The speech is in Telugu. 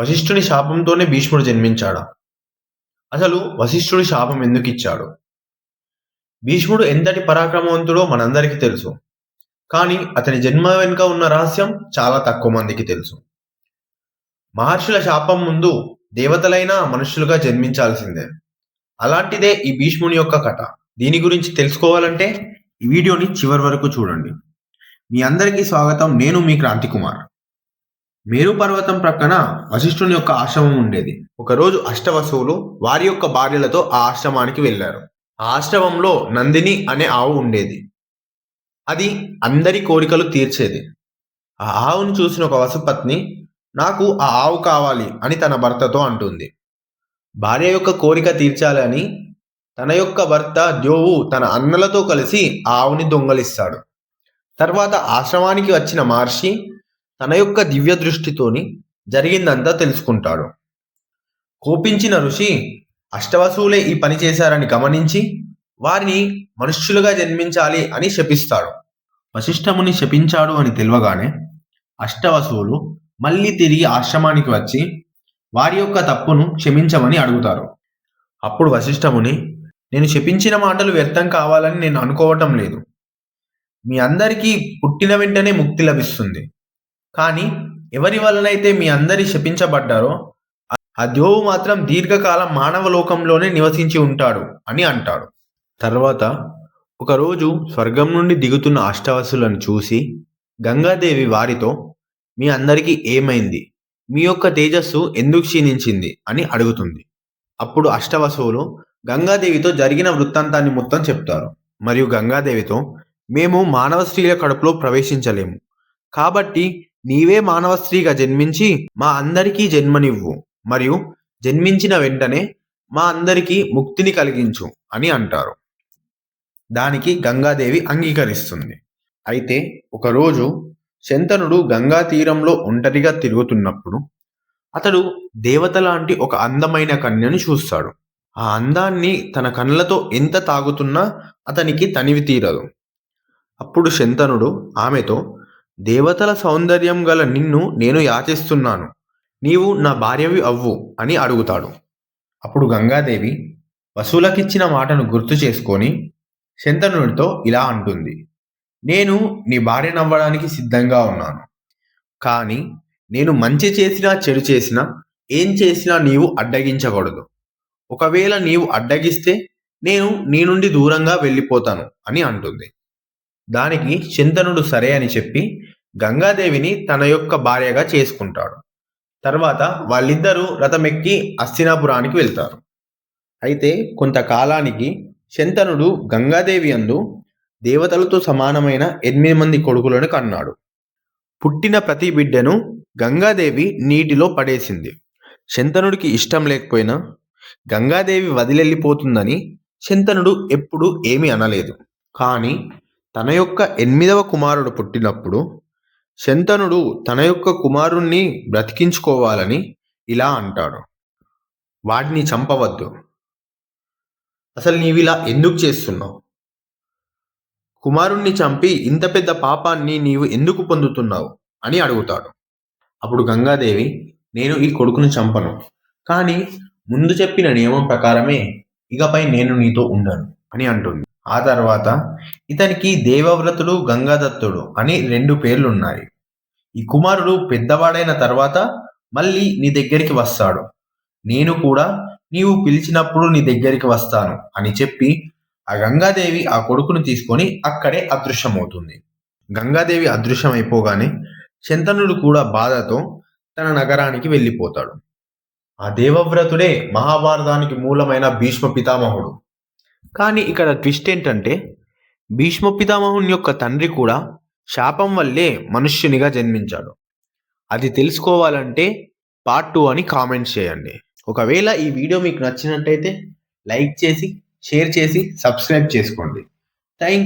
వశిష్ఠుని శాపంతోనే భీష్ముడు జన్మించాడా. అసలు వశిష్ఠుడి శాపం ఎందుకు ఇచ్చాడు? భీష్ముడు ఎంతటి పరాక్రమవంతుడో మనందరికీ తెలుసు. కానీ అతని జన్మ వెనుక ఉన్న రహస్యం చాలా తక్కువ మందికి తెలుసు. మహర్షుల శాపం ముందు దేవతలైన మనుషులుగా జన్మించాల్సిందే. అలాంటిదే ఈ భీష్ముని యొక్క కథ. దీని గురించి తెలుసుకోవాలంటే ఈ వీడియోని చివరి వరకు చూడండి. మీ అందరికీ స్వాగతం. నేను మీ క్రాంతి కుమార్ మేరు పర్వతం ప్రక్కన వశిష్ఠుని యొక్క ఆశ్రమం ఉండేది. ఒకరోజు అష్టవసువులు వారి యొక్క భార్యలతో ఆ ఆశ్రమానికి వెళ్ళారు ఆ ఆశ్రమంలో నందిని అనే ఆవు ఉండేది. అది అందరి కోరికలు తీర్చేది. ఆ ఆవును చూసిన ఒక వసుపత్ని నాకు ఆ ఆవు కావాలి అని తన భర్తతో అంటుంది. భార్య యొక్క కోరిక తీర్చాలని తన యొక్క భర్త దేవు తన అన్నలతో కలిసి ఆవుని దొంగలిస్తాడు. తర్వాత ఆశ్రమానికి వచ్చిన మహర్షి తన యొక్క దివ్య దృష్టితోని జరిగిందంతా తెలుసుకుంటాడు. కోపించిన ఋషి అష్టవసువులే ఈ పని చేశారని గమనించి వారిని మనుష్యులుగా జన్మించాలి అని శపిస్తాడు. వశిష్ఠముని శపించాడు అని తెలియగానే అష్టవసువులు మళ్ళీ తిరిగి ఆశ్రమానికి వచ్చి వారి యొక్క తప్పును క్షమించమని అడుగుతారు. అప్పుడు వశిష్ఠముని నేను శపించిన మాటలు వ్యర్థం కావాలని నేను అనుకోవటం లేదు. మీ అందరికీ పుట్టిన వెంటనే ముక్తి లభిస్తుంది. కానీ ఎవరి వలనైతే మీ అందరి శపించబడ్డారో ఆ ద్యోవు మాత్రం దీర్ఘకాలం మానవ లోకంలోనే నివసించి ఉంటాడు అని అంటాడు. తర్వాత ఒకరోజు స్వర్గం నుండి దిగుతున్న అష్టవసులను చూసి గంగాదేవి వారితో మీ అందరికీ ఏమైంది? మీ యొక్క తేజస్సు ఎందుకు క్షీణించింది? అని అడుగుతుంది. అప్పుడు అష్టవసువులు గంగాదేవితో జరిగిన వృత్తాంతాన్ని మొత్తం చెప్తారు. మరియు గంగాదేవితో మేము మానవ స్త్రీల కడుపులో ప్రవేశించలేము. కాబట్టి నీవే మానవ స్త్రీగా జన్మించి మా అందరికీ జన్మనివ్వు మరియు జన్మించిన వెంటనే మా అందరికీ ముక్తిని కలిగించు అని అంటారు. దానికి గంగాదేవి అంగీకరిస్తుంది. అయితే ఒకరోజు శంతనుడు గంగా తీరంలో ఒంటరిగా తిరుగుతున్నప్పుడు అతడు దేవత లాంటి ఒక అందమైన కన్యను చూస్తాడు. ఆ అందాన్ని తన కళ్ళతో ఎంత తాగుతున్నా అతనికి తనివి తీరదు. అప్పుడు శంతనుడు ఆమెతో దేవతల సౌందర్యం గల నిన్ను నేను యాచిస్తున్నాను. నీవు నా భార్యవి అవ్వు అని అడుగుతాడు. అప్పుడు గంగాదేవి వసూలకిచ్చిన మాటను గుర్తు చేసుకొని శంతనుడితో ఇలా అంటుంది. నేను నీ భార్యనవ్వడానికి సిద్ధంగా ఉన్నాను. కానీ నేను మంచి చేసినా చెడు చేసినా ఏం చేసినా నీవు అడ్డగించకూడదు. ఒకవేళ నీవు అడ్డగిస్తే నేను నీ నుండి దూరంగా వెళ్ళిపోతాను అని అంటుంది. దానికి చింతనుడు సరే అని చెప్పి గంగాదేవిని తన యొక్క భార్యగా చేసుకుంటాడు. తర్వాత వాళ్ళిద్దరూ రథమెక్కి అస్తినాపురానికి వెళ్తారు. అయితే కొంతకాలానికి శంతనుడు గంగాదేవి అందు దేవతలతో సమానమైన ఎనిమిది మంది కొడుకులను కన్నాడు. పుట్టిన ప్రతి బిడ్డను గంగాదేవి నీటిలో పడేసింది. శంతనుడికి ఇష్టం లేకపోయినా గంగాదేవి వదిలెళ్ళిపోతుందని శంతనుడు ఎప్పుడూ ఏమీ అనలేదు. కానీ తన యొక్క ఎనిమిదవ కుమారుడు పుట్టినప్పుడు శంతనుడు తన యొక్క కుమారుణ్ణి బ్రతికించుకోవాలని ఇలా అంటాడు. వాడిని చంపవద్దు. అసలు నీవిలా ఎందుకు చేస్తున్నావు? కుమారుణ్ణి చంపి ఇంత పెద్ద పాపాన్ని నీవు ఎందుకు పొందుతున్నావు? అని అడుగుతాడు. అప్పుడు గంగాదేవి నేను ఈ కొడుకును చంపను. కానీ ముందు చెప్పిన నియమం ప్రకారమే ఇకపై నేను నీతో ఉండను అని అంటుంది. ఆ తర్వాత ఇతనికి దేవవ్రతుడు గంగాదత్తుడు అని రెండు పేర్లున్నాయి. ఈ కుమారుడు పెద్దవాడైన తర్వాత మళ్ళీ నీ దగ్గరికి వస్తాడు. నేను కూడా నీవు పిలిచినప్పుడు నీ దగ్గరికి వస్తాను అని చెప్పి ఆ గంగాదేవి ఆ కొడుకును తీసుకొని అక్కడే అదృశ్యమవుతుంది. గంగాదేవి అదృశ్యమైపోగానే శంతనుడు కూడా బాధతో తన నగరానికి వెళ్ళిపోతాడు. ఆ దేవవ్రతుడే మహాభారతానికి మూలమైన భీష్మ పితామహుడు. కానీ ఇక్కడ ట్విస్ట్ ఏంటంటే భీష్మ పితామహుని యొక్క తండ్రి కూడా శాపం వల్లే మనుష్యునిగా జన్మించాడు. అది తెలుసుకోవాలంటే పార్ట్ టూ అని కామెంట్స్ చేయండి. ఒకవేళ ఈ వీడియో మీకు నచ్చినట్టయితే లైక్ చేసి షేర్ చేసి సబ్స్క్రైబ్ చేసుకోండి. థ్యాంక్